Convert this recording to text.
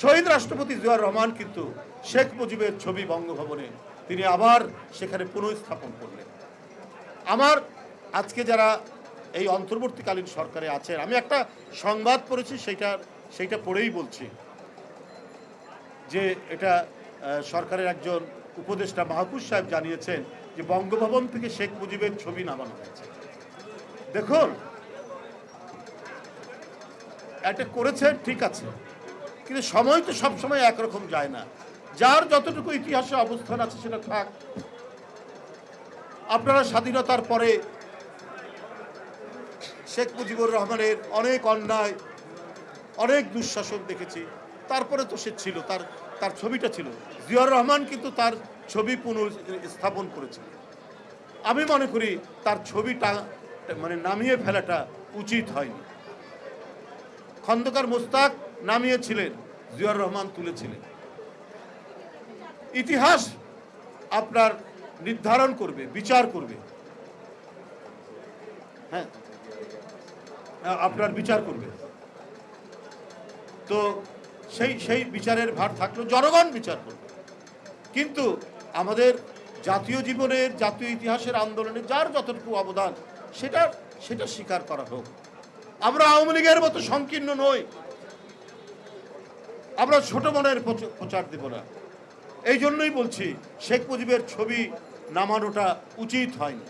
শহীদ রাষ্ট্রপতি জিয়াউর রহমান কিন্তু শেখ মুজিবের ছবি বঙ্গভবনে তিনি আবার সেখানে পুনঃস্থাপন করলেন। আমার আজকে যারা এই অন্তর্বর্তীকালীন সরকারে আছেন, আমি একটা সংবাদ পড়েছি, সেইটা সেইটা পড়েই বলছি যে এটা সরকারের একজন উপদেষ্টা মাহফুজ সাহেব জানিয়েছেন যে বঙ্গভবন থেকে শেখ মুজিবের ছবি নামানো হয়েছে। দেখুন, এটা করেছেন ঠিক আছে। কিন্তু সময় তো সবসময় একরকম যায় না। যার যতটুকু ইতিহাসে অবস্থান আছে সেটা থাক। আপনারা স্বাধীনতার পরে শেখ মুজিবুর রহমানের অনেক অন্যায়, অনেক দুঃশাসন দেখেছি। তারপরে তো সে ছিল, তার তার ছবিটা ছিল। জিয়াউর রহমান কিন্তু তার ছবি পুনঃস্থাপন করেছে। আমি মনে করি তার ছবিটা মানে নামিয়ে ফেলাটা উচিত হয়নি। খন্দকার মোস্তাক নামিয়েছিলেন, জিয়াউর রহমান তুলেছিলেন। ইতিহাস আপনার নির্ধারণ করবে, বিচার করবে। হ্যাঁ আপনার বিচার করবে। তো সেই সেই বিচারের ভার থাকল, জনগণ বিচার করবে। কিন্তু আমাদের জাতীয় জীবনের, জাতীয় ইতিহাসের আন্দোলনে যার যতটুকু অবদান, সেটা সেটা স্বীকার করা হোক। আমরা আওয়ামী লীগের মতো সংকীর্ণ নই। আমরা ছোট মনের প্রচ- প্রচার দেব না। এই জন্যই বলছি, শেখ মুজিবের ছবি নামানোটা উচিত হয়নি।